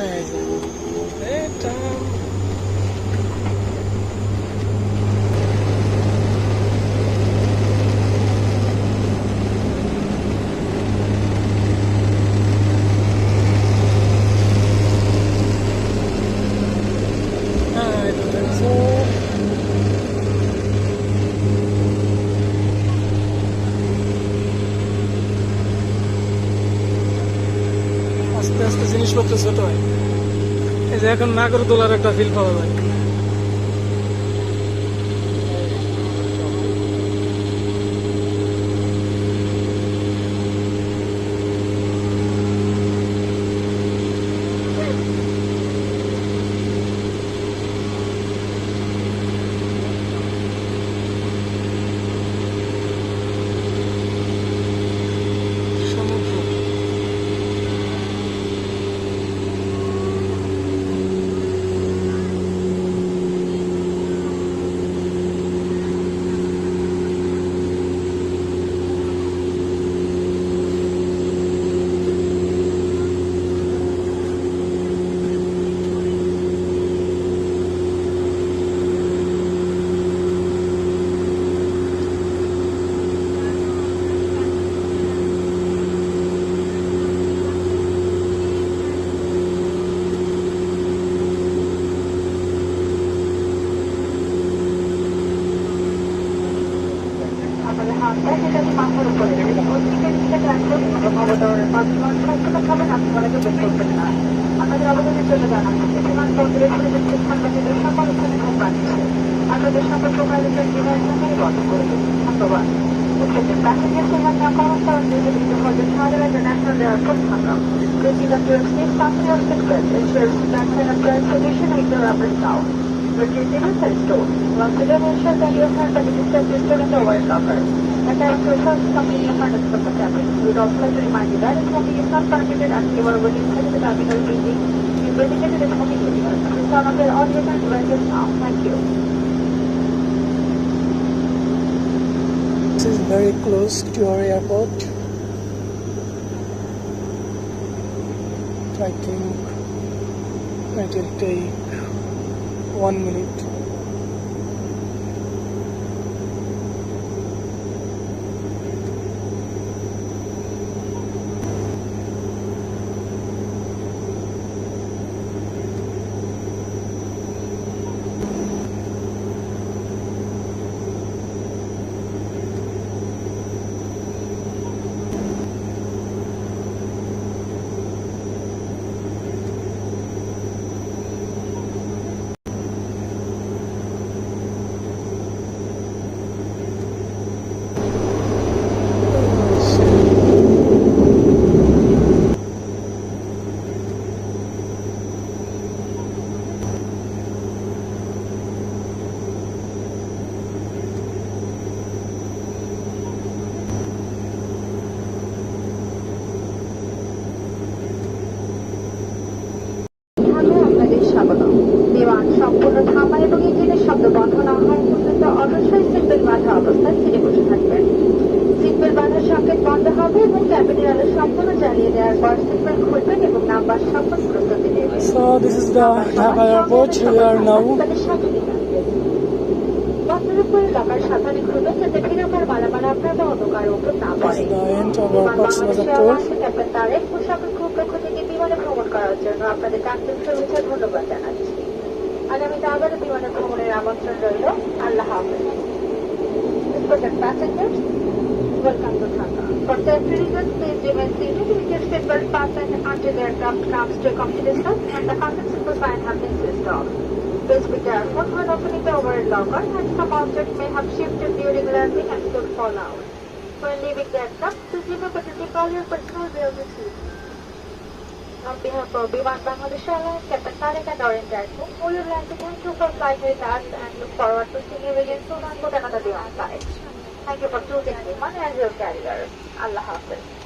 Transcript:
Eita. আস্তে জিনিসপত্র ছোট হয়। এই যে এখন নাগরদোলার একটা ফিল পাওয়া যায়। Proceed up to your safe passenger sequence, ensure that kind of drive solution with the rubber now. This is very close to our airport. I think it will take one minute সম্পূর্ণ থামা এবং ইঞ্জিনের শব্দ বন্ধ না হওয়া পর্যন্ত অবশ্যই সিটবেল্ট বাঁধা অবস্থায় সিটে বসে থাকবেন সিটবেল্ট বাঁধার সংকেত বন্ধ হবে এবং ক্যাবিনের আলো সম্পূর্ণ জ্বালিয়ে দেওয়ার পর সিটবেল্ট খুলবেন এবং নাম্বার সম্পূর্ণ প্রস্তুতি নেবেন So this is the Dhaka airport. We are now. This is the end of our বাংলাদেশের tour. সকল আপনাদের আন্তরিক শুভেচ্ছা ধন্যবাদ জানাচ্ছি আগামীতে আবারও বিমানে ভ্রমণের আমন্ত্রণ রইল আল্লাহ হাফেজ Respected passengers, welcome to Dhaka. For safety reasons, please remain seated with your seatbelt fastened until the aircraft comes to a complete stop and the contact symbol sign has been switched off. Please be careful when opening the overhead locker and some objects may have shifted during landing and could fall out. When leaving the aircraft, please remember to take all your personal belongings with you. On behalf of Biman Bangladesh Airlines, Captain Tariq and Orange Airport, we would like to thank you for flying with us and look forward to seeing you again soon on another Biman flight. Thank you for choosing Biman as your carrier. Allah Hafiz.